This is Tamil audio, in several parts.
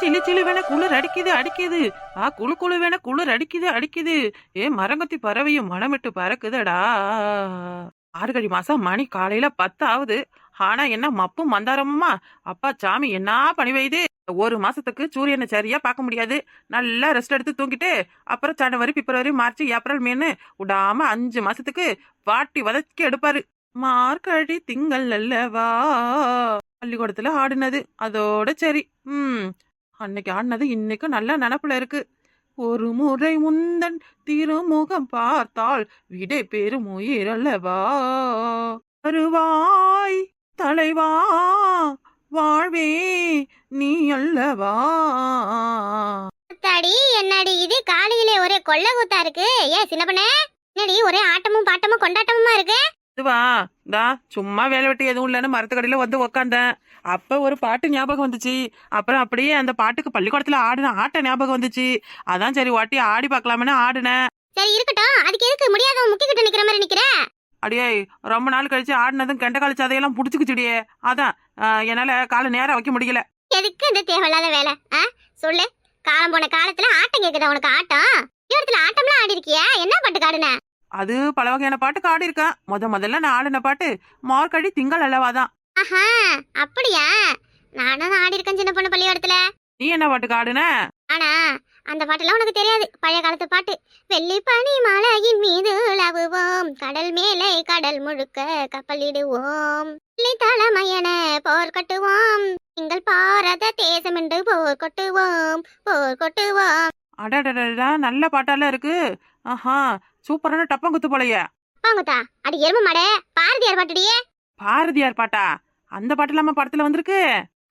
சிலு சிலு வேணா குளிர் அடிக்குது அடிக்குது. ஆ குளு குழு வேணா குளிர் அடிக்குது அடிக்குது. ஏ மரங்கத்தி பறவையும் மனமிட்டு பறக்குதடா. ஆறுகழி மாசம் மணி காலையில பத்து ஆகுது ஆனா என்ன மப்பும் மந்தாரமுமா? அப்பா சாமி என்ன பணி வைது ஒரு மாசத்துக்கு சூரியனை சரியா பார்க்க முடியாது. நல்லா ரெஸ்ட் எடுத்து தூங்கிட்டு அப்புறம் ஜனவரி பிப்ரவரி மார்ச் ஏப்ரல் மீன் விடாம அஞ்சு மாசத்துக்கு வாட்டி வதக்கி எடுப்பாரு. மார்கழி திங்கள் அல்லவா? பள்ளிக்கூடத்துல ஆடினது. அதோட சரி. ம். அன்னைக்கு ஆடினது இன்னைக்கும் நல்ல நினப்புல இருக்கு. ஒரு முறை முந்தன் திருமுகம் பார்த்தால் விடை பெறும் உயிர் அல்லவா? வருவாய் தலைவா வாழ்வே நீ அல்லவா? அத்தாடி என்னடி இது? காலையிலே ஒரே கொள்ள கூத்தா இருக்கு. ஏன் சின்ன பண்ண என்னடி? ஒரே ஆட்டமும் பாட்டமும் கொண்டாட்டமுமா இருக்கு? இதுவா தா சும்மா வேலை வெட்டி எதுவும் இல்லைன்னு மரத்துக்கடையில வந்து உக்காந்தேன். அப்ப ஒரு பாட்டு ஞாபகம் வந்துச்சு. அப்புறம் அப்படியே அந்த பாட்டுக்கு பள்ளிக்கூடத்துல ஆடின ஆட்ட ஞாபகம் வந்துச்சு. அதான் சரி வாட்டி ஆடி பார்க்கலாமேன்னு ஆடினேன். சரி இருக்கட்டும். அதுக்கு எதுக்கு? முடியாதவன் முக்கிக்கிட்டு நிக்கிற மாதிரி நிக்கிற? அடியே ரொம்ப நாள் கழிச்சு ஆடினதும் கெண்ட கழிச்சு அதையெல்லாம் புடிச்சுக்குச்சுடியே அதான் என்னால காலை நேரம் வைக்க முடியல. எதுக்கு இந்த தேவையில்லாத வேலை? ஆ சொல்லு. காலம் போன காலத்துல ஆட்டம் கேக்குதா உனக்கு? ஆட்டம்? இடத்துல ஆட்டம்லாம் ஆடி இருக்கியா என்ன பாட்டு காடுன? அது பல வகையான பாட்டுக்கு ஆடி இருக்கேன் முத முதல்ல நான் ஆடின பாட்டு? மார்கழி திங்கள் அல்லவாதான் ஆஹா அப்படியா? நானும் ஆடி இருக்கேன் சின்ன பொண்ணு பள்ளியோடத்துல நீ என்ன பாட்டுக்கு ஆடுன ஆனா அந்த பாட்டெல்லாம் உனக்கு தெரியாது. பழைய காலத்து பாட்டு. வெள்ளி பனி மலையின் மீது உலவுவோம். கடல் மேலே கடல் முழுக்க கப்பலிடுவோம். தலைமையன போர் கட்டுவோம். எங்கள் பாரத தேசம் என்று போர் கொட்டுவோம். போர் கொட்டுவோம். அடடடடா நல்ல பாட்டாலாம் இருக்கு. ஆஹா சூப்பரான டப்பங்குத்து போலையே. பாங்குத்தா அடி எரும மாடே பாரதியார் பாட்டுடியே பாரதியார் பாட்டா? அந்த பாட்டு இல்லாம படத்துல வந்திருக்கு?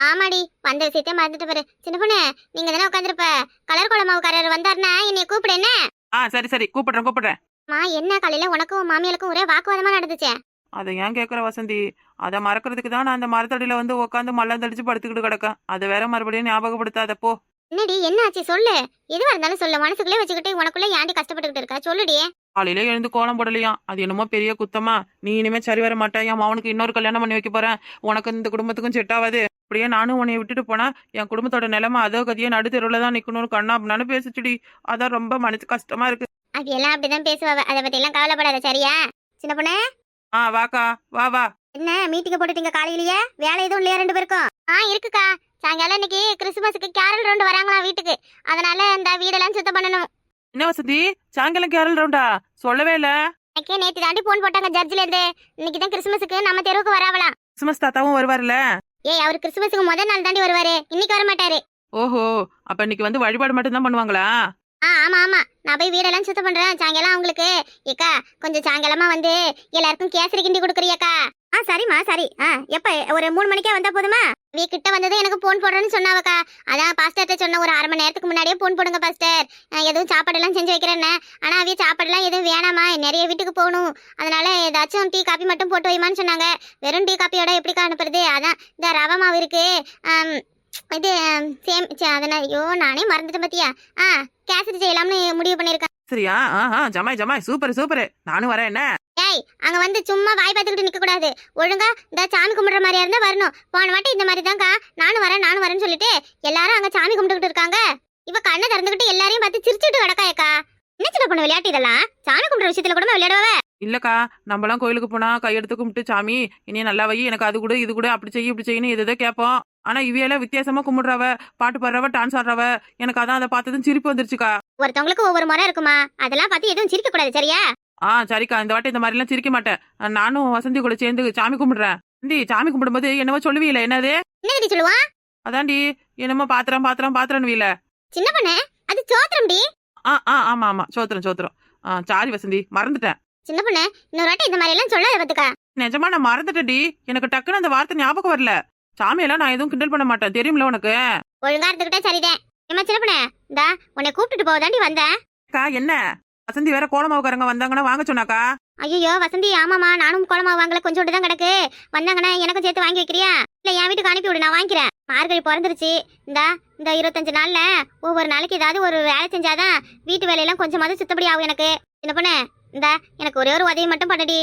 ஆமாடி வந்த விஷயத்தையே மறந்துட்டு பாரு. சின்ன பொண்ணு நீங்க தானே உட்காந்துருப்ப கலர் குளமாவுக்காரர் வந்தாருன்னா என்னைய கூப்பிடு என்ன? ஆ சரி சரி கூப்பிடுறேன் கூப்பிடுறேன். மா என்ன காலையில உனக்கும் உன் மாமியாளுக்கும் ஒரே வாக்குவாதமா நடந்துச்சே? அதை ஏன் கேக்குற வசந்தி? அதை மறக்கிறதுக்கு தான் நான் அந்த மரத்தடியில வந்து உட்காந்து மல்லந்தடிச்சு படுத்துக்கிட்டு கிடக்கேன். அதை வேற மறுபடியும் ஞாபகப்படுத்தாத போ. என்னடி என்ன ஆச்சு சொல்லு. எதுவா இருந்தாலும் சொல்லு. மனசுக்குள்ளே வச்சுக்கிட்டு உனக்குள்ள ஏன்டி கஷ்டப்பட்டுக்கிட்டு இருக்கா? சொல்லுடி. காலையில எழுந்து கோலம் போடலையாம் அது என்னமோ பெரிய குத்தமா. நீ இனிமே சரி வர மாட்டேன். என் அவனுக்கு இன்னொரு கல்யாணம் பண்ணி வைக்க போறேன். உனக்கு இந்த குடும்பத்துக்கும் செட் ஆகாது. அப்படியே நானும் உன்னை விட்டுட்டு போனா என் குடும்பத்தோட நிலைமை அதோ கதியே நடுத்தெருவுல தான் நிக்கணும்னு கண்ணா அப்படின்னு பேசிச்சுடி. அதான் ரொம்ப மனசு கஷ்டமா இருக்கு. அது எல்லாம் அப்படிதான் பேசுவாவ. அதை பத்தி எல்லாம் கவலைப்படாத சரியா? சின்ன பொண்ணு? ஆ வாக்கா. வா வா. என்ன மீட்டிங்க போட்டுட்டீங்க காலையிலேயே? வேலை எதுவும் இல்லையா ரெண்டு பேருக்கும்? ஆ இருக்குக்கா. சாயங்காலம் இன்னைக்கு கிறிஸ்துமஸுக்கு கேரல் ரவுண்டு வராங்களா வீட்டுக்கு. அதனால இந்த வீடெல்லாம் சுத்தம் பண்ணணும். என்ன வசந்தி சாயங்காலம் கேரல் ரவுண்டா? சொல்லவே இல்ல. எனக்கே நேற்று தாண்டி போன் போட்டாங்க ஜட்ஜில இருந்து. இன்னைக்கு தான் கிறிஸ்துமஸுக்கு நம்ம தெருவுக்கு வராவலாம். கிறிஸ்துமஸ் தாத்தாவும் வருவார்ல ஏய் அவர் கிறிஸ்துமஸுக்கு முதல் நாள் தாண்டி வருவாரு. இன்னைக்கு வர மாட்டாரு ஓஹோ அப்ப இன்னைக்கு வந்து வழிபாடு மட்டும் தான் பண்ணுவாங்களா? ஆ ஆமா ஆமா. நான் போய் வீடெல்லாம் சுத்தம் பண்றேன். சாயங்காலம் அவங்களுக்கு. ஏக்கா கொஞ்சம் சாயங்காலமா வந்து எல்லாருக்கும் கேசரி கிண்டி கொடுக்குறியாக்கா. சரிம்மா சரி. ஆ எப்ப? ஒரு மூணு மணிக்கே வந்தா போதுமா? வீ கிட்ட வந்ததும் எனக்கு போன் போடுறேன்னு சொன்னாவக்கா. அதான் பாஸ்டர்ட்ட சொன்ன ஒரு அரை மணி நேரத்துக்கு முன்னாடியே போன் போடுங்க பாஸ்டர் நான் எதுவும் சாப்பாடெல்லாம் செஞ்சு வைக்கிறேன்னு. ஆனா அவிய சாப்பாடெல்லாம் எதுவும் வேணாமா? நிறைய வீட்டுக்கு போகணும். அதனால ஏதாச்சும் டீ காப்பி மட்டும் போட்டு வைமான்னு சொன்னாங்க. வெறும் டீ காப்பியோட எப்படிக்கா அனுப்புறது? அதான் இந்த ரவை மாவு இருக்கு. இது சேம் சே, ஐயோ நானே மறந்துட்டேன் பத்தியா? ஆ கேசரி செய்யலாம்னு முடிவு பண்ணிருக்கேன். சரியா? ஆஹா ஜமாய் ஜமாய் சூப்பர் சூப்பர். நானும் வரேன் என்ன? ஏய் அங்க வந்து சும்மா வாய் பார்த்துக்கிட்டு நிக்க கூடாது. ஒழுங்கா இந்த சாமி கும்பிடுற மாதிரியா இருந்தா வரணும். போன வாட்டி இந்த மாதிரி தான்க்கா. நானும் வரேன் நானும் வரேன்னு சொல்லிட்டு எல்லாரும் அங்க சாமி கும்பிட்டுக்கிட்டு இருக்காங்க. இவ கண்ணை திறந்துக்கிட்டு எல்லாரையும் பார்த்து சிரிச்சுட்டு கிடக்காயக்கா என்ன சின்ன பொண்ணு விளையாட்டு இதெல்லாம்? சாமி கும்பிடுற விஷயத்துல கூட விளையாடுவ? இல்லக்கா நம்மலாம் கோயிலுக்கு போனா கையெடுத்து கும்பிட்டு சாமி இனி நல்லா வை. எனக்கு அது கூட இது கூட அப்படி செய்ய இப்படி செய்யணும் எதோ கேட்போம் ஆனா இவையெல்லாம் வித்தியாசமா கும்பிடுறவ பாட்டு பாடுறவ டான்ஸ் ஆடுறவ எனக்கு அதான் அதை பார்த்ததும் சிரிப்பு வந்துருச்சுக்கா. ஒருத்தவங்களுக்கு ஒவ்வொரு முறை இருக்குமா? அதெல்லாம் பார்த்து எதுவும் சிரிக்க கூடாது சரியா? ஆ சரிக்கா. இந்த வாட்டி இந்த மாதிரிலாம் சிரிக்க மாட்டேன். நானும் வசந்தி கூட சேர்ந்து சாமி கும்பிடுறேன். வசந்தி சாமி கும்பிடும்போது என்னவோ சொல்லுவீல என்னது? என்னடி சொல்லுவான் அதான்டி. என்னமோ பாத்திரம் பாத்திரம் பாத்திரம் வீல சின்ன பொண்ணு? அது சோத்திரம்டி ஆ ஆ ஆமா ஆமா. சோத்திரம் சோத்திரம். ஆ சாரி வசந்தி. மறந்துட்டேன். சின்ன பொண்ணு இன்னொரு வாட்டி இந்த மாதிரி எல்லாம் சொல்லாத பாத்துக்கா நிஜமா நான் மறந்துட்டேன்டி. எனக்கு டக்குன்னு அந்த வார்த்தை ஞாபகம் வரல. சாமியெல்லாம் நான் எதுவும் கிண்டல் பண்ண மாட்டேன். தெரியுமில உனக்கு? ஒழுங்கா இருந்துகிட்டே சரிதான் ஏமா சின்ன பொண்ணு இந்தா உன்னை கூப்பிட்டுட்டு போதாண்டி வந்தேன் அக்கா என்ன? வசந்தி வேற கோலமாவுக்காரங்க வந்தாங்கன்னா வாங்க சொன்னாக்கா? ஐயோ வசந்தி ஆமாமா நானும் குளமா வாங்கல கொஞ்சோண்டு தான் கிடக்கு. வந்தாங்கன்னா எனக்கும் சேர்த்து வாங்கி வைக்கிறியா? இல்ல என் வீட்டுக்கு அனுப்பி விடு நான் வாங்கிக்கிறேன். மார்கழி பிறந்துருச்சு. இந்தா இந்த இருபத்தஞ்சு நாள்ல ஒவ்வொரு நாளைக்கு ஏதாவது ஒரு வேலை செஞ்சாதான் வீட்டு வேலையெல்லாம் கொஞ்சமாவது சுத்தப்படி ஆகும் எனக்கு. என்ன பண்ண இந்தா எனக்கு ஒரே ஒரு உதவி மட்டும் பண்ணடி.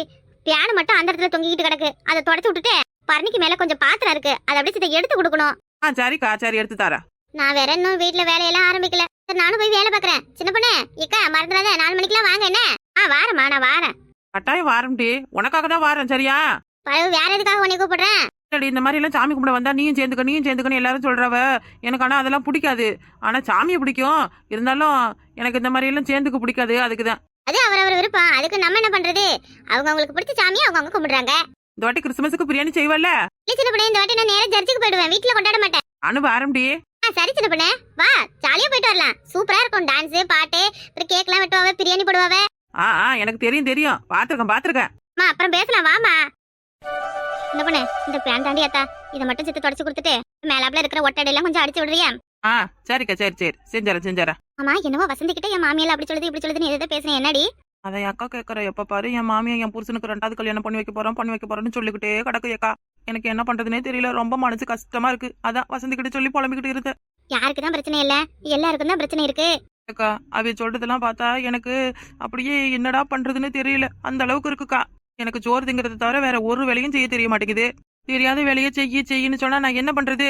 பியானு மட்டும் அந்த இடத்துல தொங்கிக்கிட்டு கிடக்கு. அதை தொடச்சு விட்டுட்டு பரணிக்கு மேல கொஞ்சம் பாத்திரம் இருக்கு. அதை அப்படியே சித்த எடுத்து கொடுக்கணும். ஆ சரிக்கா சரி எடுத்து தரேன். நான் வேற இன்னும் வீட்ல வேலையெல்லாம் ஆரம்பிக்கல. சரி, நானும் போய் வேலை பாக்குறேன் சின்ன பொண்ணு இக்கா மறந்துடாத. நாலு மணிக்கெல்லாம் வாங்க என்ன? ஆ வாரம்மா நான் வாரேன். கட்டாயம் வாரம்டி உனக்காக தான் வாரேன் சரியா? பரவு வேற எதுக்காக உன்னை கூப்பிடுறேன்? இல்லடி இந்த மாதிரி எல்லாம் சாமி கும்பிட வந்தா நீயும் சேர்ந்துக்க நீயும் சேர்ந்துக்கன்னு எல்லாரும் சொல்றவ. எனக்கு ஆனா அதெல்லாம் பிடிக்காது. ஆனா சாமியை பிடிக்கும். இருந்தாலும் எனக்கு இந்த மாதிரி எல்லாம் சேர்ந்துக்க பிடிக்காது அதுக்குதான். அது அவரவர் விருப்பம். அதுக்கு நம்ம என்ன பண்றது? அவங்க அவங்களுக்கு பிடிச்ச சாமியை அவங்க அவங்க கும்பிடுறாங்க. இந்த வாட்டி கிறிஸ்துமஸுக்கு பிரியாணி செய்வல்ல? இல்ல சின்ன பொண்ணு இந்த வாட்டி நான் நேரா சர்ச்சுக்கு போயிடுவேன். வீட்ல கொண்டாட மாட்டேன். அனு வாரம்டி ஆ சரி சின்ன பொண்ணு வா ஜாலியா போயிட்டு வரலாம். சூப்பரா இருக்கும் டான்ஸ் பாட்டு அப்புறம் கேக்லாம் வெட்டுவாவ பிரியாணி போடுவாவ. ஆ ஆ எனக்கு தெரியும் தெரியும். பாத்திருக்கேன் பாத்திருக்கேன். அம்மா அப்புறம் பேசலாம் வாமா இந்த பொண்ணு இந்த பேன் தாண்டி அத்தா இதை மட்டும் சேர்த்து தொடச்சு கொடுத்துட்டு மேலாப்ல இருக்கிற ஒட்டடையெல்லாம் கொஞ்சம் அடிச்சு விடுறியா? ஆ சரிக்கா சரி சரி. செஞ்சறேன் செஞ்சறேன் ஆமா என்னவோ வசந்தி கிட்ட என் மாமியால அப்படி சொல்லுது இப்படி சொல்லுதுன்னு எதை பேசுறேன் என்னடி? அதை அக்கா கேட்கற எப்ப பாரு என் மாமியா என் புருஷனுக்கு ரெண்டாவது கல்யாணம் பண்ணி வைக்க போறோம் பண்ணி வைக்க போறோம்னு சொல்லிக்கிட்டே கிடக்கு அக்கா எனக்கு என்ன பண்றதுனே தெரியல. ரொம்ப மனசு கஷ்டமா இருக்கு. அதான் வசந்தி கிட்ட சொல்லி புலம்பிக்கிட்டு இருந்தேன். யாருக்கு தான் பிரச்சனை இல்ல? எல்லாருக்கும் தான் பிரச்சனை இருக்கு. அக்கா அவ சொல்றதெல்லாம் பார்த்தா எனக்கு அப்படியே என்னடா பண்றதுன்னு தெரியல. அந்த அளவுக்கு இருக்குக்கா. எனக்கு சோறு திங்கிறத தவிர வேற ஒரு வேலையும் செய்ய தெரிய மாட்டேங்குது. தெரியாத வேலையை செய்ய செய்யின்னு சொன்னா நான் என்ன பண்றது?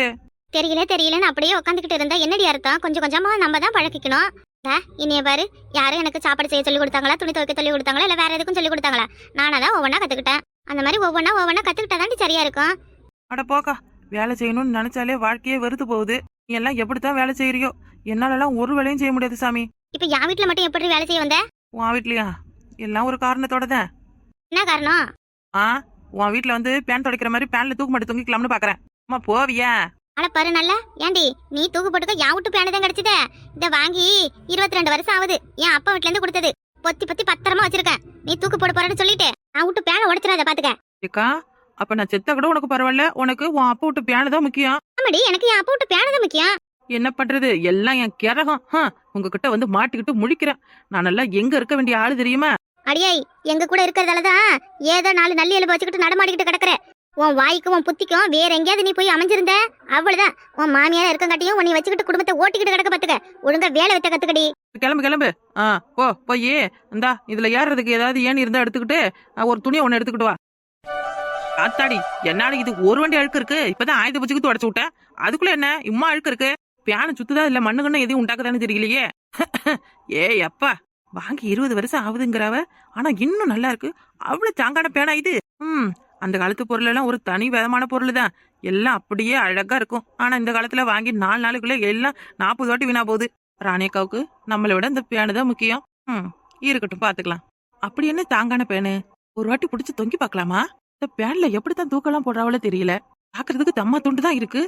தெரியல தெரியலன்னு அப்படியே உட்காந்துக்கிட்டு இருந்தா என்னடி அர்த்தம்? கொஞ்சம் கொஞ்சமா நம்ம தான் பழக்கிக்கணும் இந்தா, இனிய பாரு யாரும் எனக்கு சாப்பாடு செய்ய சொல்லி கொடுத்தாங்களா? துணி துவைக்க சொல்லி கொடுத்தாங்களா? இல்ல வேற எதுக்கும் சொல்லி கொடுத்தாங்களா? நானா தான் ஒவ்வொன்றா கத்துக்கிட்டேன். அந்த மாதிரி ஒவ்வொன்றா ஒவ்வொன்றா கத்துக்கிட்டா தாண்டி சரியா இருக்கும். அட போக்கா வேலை செய்யணும்னு நினைச்சாலே வாழ்க்கையே வெறுத்து போகுது. நீ எல்லாம் எப்படித்தான் வேலை செய்யறியோ? என்னாலலாம் ஒரு வேலையும் செய்ய முடியாது சாமி. இப்ப என் வீட்டுல மட்டும் எப்படி வேலை செய்ய வந்த? உன் வீட்லயா? எல்லாம் ஒரு காரணத்தோட தான். என்ன காரணம்? ஆ உன் வீட்ல வந்து பேன் துடைக்கிற மாதிரி பேன்ல தூக்கு மாட்டி தூங்கிக்கலாம்னு பாக்குறேன். அம்மா போவியா? ஆனா பாரு நல்லா. ஏண்டி நீ தூக்கு போட்டுக்க என் வீட்டு பேனு தான் கிடைச்சதே. இத வாங்கி இருபத்தி ரெண்டு வருஷம் ஆகுது. என் அப்பா வீட்ல இருந்து கொடுத்தது. பொத்தி பொத்தி பத்திரமா வச்சிருக்கேன். நீ தூக்கு போட போறேன்னு சொல்லிட்டு நான் விட்டு பேனை உடைச்சிடாத பாத்துக்க. அப்ப நான் செத்த கூட உனக்கு பரவாயில்ல. உனக்கு உன் அப்பா விட்டு பேனு தான் முக்கியம். ஆமாடி எனக்கு என் அப்பா விட்டு பேனு தான் முக்கியம். என்ன பண்றது? எல்லாம் என் கிரகம். உங்ககிட்ட வந்து மாட்டிக்கிட்டு முழிக்கிறேன். நான் நல்லா எங்க இருக்க வேண்டிய ஆளு தெரியுமா? அடியாய் எங்க கூட இருக்கிறதால தான் ஏதோ நாலு நல்லி எலும்பு வச்சுக்கிட்டு நடமாடிக்கிட்டு கிடக்குற உன் வாய்க்கும் உன் புத்திக்கும் வேற எங்கேயாவது நீ போய் அமைஞ்சிருந்த? அவ்வளவுதான். உன் மாமியாரா இருக்கங்காட்டியும் உன்னை வச்சுக்கிட்டு குடும்பத்தை ஓட்டிக்கிட்டு கிடக்க பாத்துக்க. ஒழுங்கா வேலை வைத்த கத்துக்கடி. கிளம்பு கிளம்பு. ஆ போ போய். இந்தா இதுல ஏறுறதுக்கு ஏதாவது ஏணி இருந்தா எடுத்துக்கிட்டு ஒரு துணியை ஒன்னு எடுத்துக்கிட்டு வா. ஆத்தாடி என்னால இது ஒரு வண்டி அழுக்கு இருக்கு. இப்பதான் ஆயுத பூச்சிக்கு தொடச்சு விட்டேன். அதுக்குள்ள என்ன? இம்மா அழுக்கு இருக்கு. பியானு சுத்துதா இல்ல மண்ணுகண்ணு எதையும் உண்டாக்குதான்னு தெரியலையே. ஏய் அப்பா. வாங்கி இருபது வருஷம் ஆகுதுங்கிறவ ஆனா இன்னும் நல்லா இருக்கு. அவ்வளவு தாங்கான பேனா இது. ம். அந்த காலத்து பொருள் எல்லாம் ஒரு தனி விதமான பொருள் தான் எல்லாம் அப்படியே அழகா இருக்கும். ஆனா இந்த காலத்துல வாங்கி நாலு நாளுக்குள்ள எல்லாம் நாற்பது வாட்டி வீணா போகுது. ராணியக்காவுக்கு நம்மளை விட இந்த பேனு தான் முக்கியம். ம் இருக்கட்டும் பாத்துக்கலாம் அப்படி என்ன தாங்கான பேனு? ஒரு வாட்டி பிடிச்சி தொங்கி பார்க்கலாமா? இந்த பேன்ல எப்படித்தான் தூக்கலாம் போடுறாவளோ தெரியல. பாக்குறதுக்கு தம்மா துண்டு தான் இருக்கு.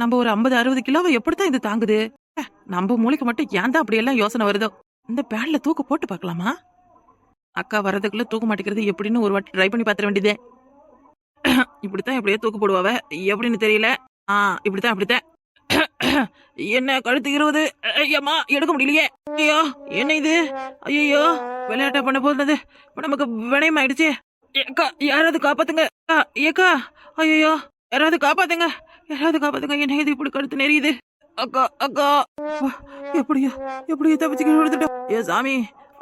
நம்ம ஒரு ஐம்பது அறுபது கிலோவை எப்படித்தான் இது தாங்குது? நம்ம மூளைக்கு மட்டும் ஏன் தான் அப்படி எல்லாம் யோசனை வருதோ? இந்த பேன்ல தூக்கு போட்டு பார்க்கலாமா? அக்கா வரதுக்குள்ள தூக்க மாட்டேங்கிறது எப்படின்னு ஒரு வாட்டி ட்ரை பண்ணி பாத்திர வேண்டியதே. இப்படித்தான் எப்படியோ தூக்கு போடுவாவ. எப்படின்னு தெரியல. ஆ இப்படித்தான் இப்படித்தான் என்ன கழுத்து இருபது ஐயம்மா எடுக்க முடியலையே. ஐயோ என்ன இது? ஐயோ விளையாட்டா பண்ண போனது இப்போ நமக்கு வினயம் ஆயிடுச்சு ஏக்கா யாராவது காப்பாத்துங்க. அக்கா, ஏக்கா ஐயோ யாராவது காப்பாத்துங்க. யாராவது காப்பாத்துங்க. என்ன இது இப்படி கழுத்து நெறியுது அக்கா அக்கா. வா, எப்படியோ எப்படியோ தப்பிச்சுக்கிட்டு விழுந்துட்டோம். ஏ சாமி.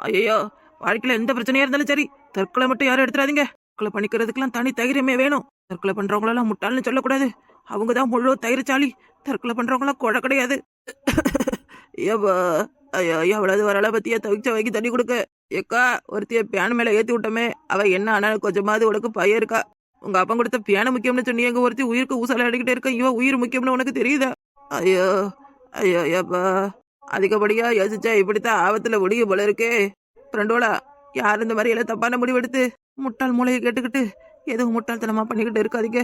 ஐயோ வாழ்க்கையில எந்த பிரச்சனையா இருந்தாலும் சரி தற்கொலை மட்டும் யாரும் எடுத்துடாதீங்க. தற்கொலை பண்ணிக்கிறதுக்கெல்லாம் தனி தைரியமே வேணும். தற்கொலை பண்றவங்களெல்லாம் முட்டாள்னு சொல்லக்கூடாது. அவங்க தான் முழு தைரியச்சாலி தற்கொலை பண்றவங்களாம் கொடை கிடையாது. எவ்வளவு வரல பத்தியா தவிச்ச வைக்க தண்ணி கொடுக்க. ஏக்கா ஒருத்திய பேன் மேல ஏத்தி விட்டோமே. அவ என்ன ஆனாலும் கொஞ்சமாவது உனக்கு பையன் இருக்கா? உங்க அப்பா கொடுத்த பேனை முக்கியம்னு சொன்னி எங்க ஒருத்தி உயிருக்கு ஊசல அடிக்கிட்டே இருக்க? இவன் உயிர் முக்கியம்னு உனக்கு தெரியுதா? ஐயோ ஐயோ ஏப்பா அதிகப்படியா யோசிச்சா இப்படித்தான் ஆபத்துல முடியும் போல இருக்கே. ஃப்ரெண்டோடா யார் இந்த மாதிரி எல்லாம் தப்பான முடிவெடுத்து முட்டாள் மூளையை கேட்டுக்கிட்டு எதுவும் முட்டாள்தனமா பண்ணிக்கிட்டு இருக்காதீங்க.